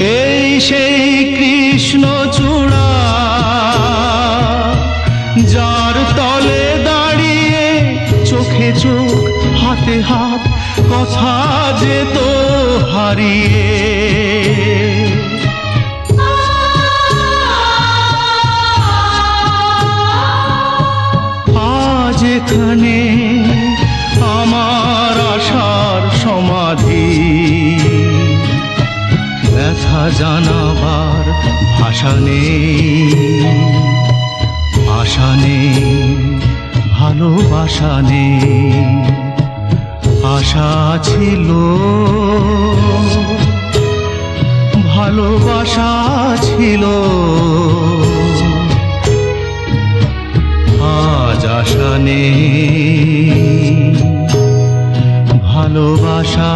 সেই কৃষ্ণ চূড়া, যার তলে দাঁড়িয়ে চোখে চোখ, হাতে হাত, কথা যেত হারিয়ে। আজ এখানে আমার আশার সমাধি। জানাবার ভাষা নেই আশা নেই, ভালোবাসা নেই, আশা ছিল, ভালোবাসা ছিল। আজ আশা নেই, ভালোবাসা